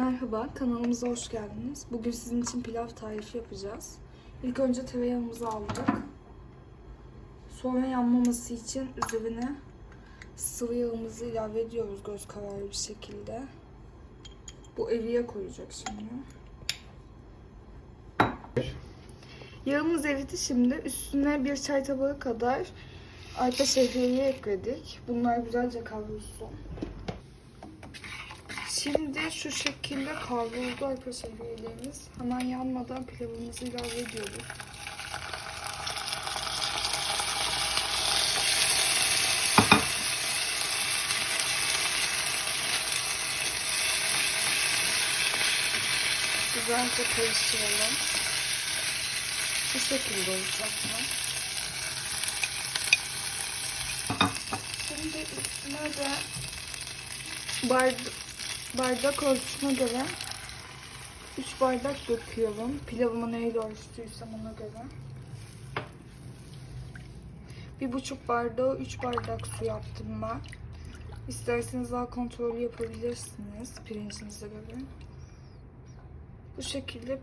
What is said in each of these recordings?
Merhaba, kanalımıza hoş geldiniz. Bugün sizin için pilav tarifi yapacağız. İlk önce tereyağımızı aldık. Sonra yanmaması için üzerine sıvı yağımızı ilave ediyoruz göz kararı bir şekilde. Bu eriye koyacak şimdi. Yağımız eridi şimdi. Üstüne bir çay tabağı kadar arpa şehriyeyi ekledik. Bunlar güzelce kavrulsun. Şimdi şu şekilde kavruldu arpa şehriyelerimiz. Hemen yanmadan pilavımızı ilave ediyoruz. Güzelce karıştıralım. Bu şekilde olacak bu. Şimdi üstüne de bardak bardak ölçüsüne göre 3 bardak döküyorum. Pilavımı neyle ölçtüysem ona göre. Bir buçuk bardağı 3 bardak su yaptım ben. İsterseniz daha kontrollü yapabilirsiniz pirincinize göre. Bu şekilde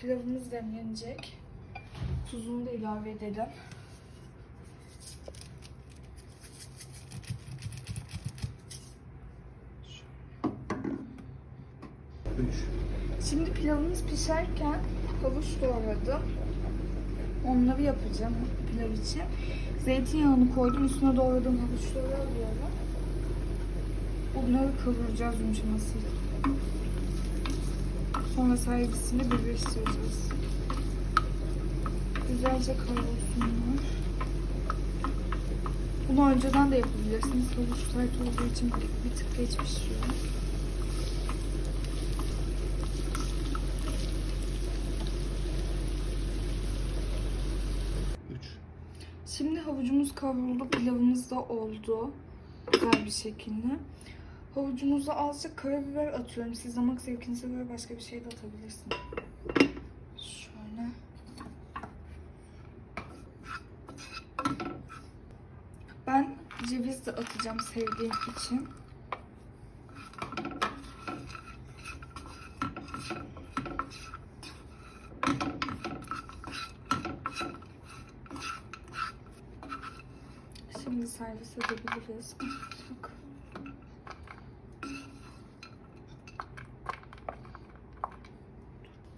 pilavımız demlenecek. Tuzunu da ilave edelim. Şimdi pilavımız pişerken havuç doğradım. Onları yapacağım pilav için. Zeytinyağını koydum. Üstüne doğradığım havuçları alıyorum. Bunları kavuracağız yumuşaması için. Sonra servisini birleştireceğiz. Güzelce kavrulsunlar. Bunu önceden de yapabilirsiniz. Havuç sert olduğu için bir tık geç pişiyor. Şimdi havucumuz kavruldu, pilavımız da oldu. Güzel bir şekilde. Havucumuza azıcık karabiber atıyorum. Siz damak zevkinize göre başka bir şey de atabilirsiniz. Şöyle. Ben ceviz de atacağım sevdiğim için. Şimdi servis edebiliriz. Bak.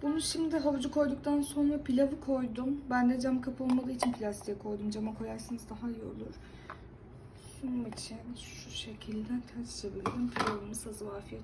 Bunu şimdi havucu koyduktan sonra pilavı koydum. Ben de cam kapı olmadığı için plastiğe koydum. Cama koyarsanız daha iyi olur. Sunum için şu şekilde taşıyabildim. Pilavımız hazır afiyet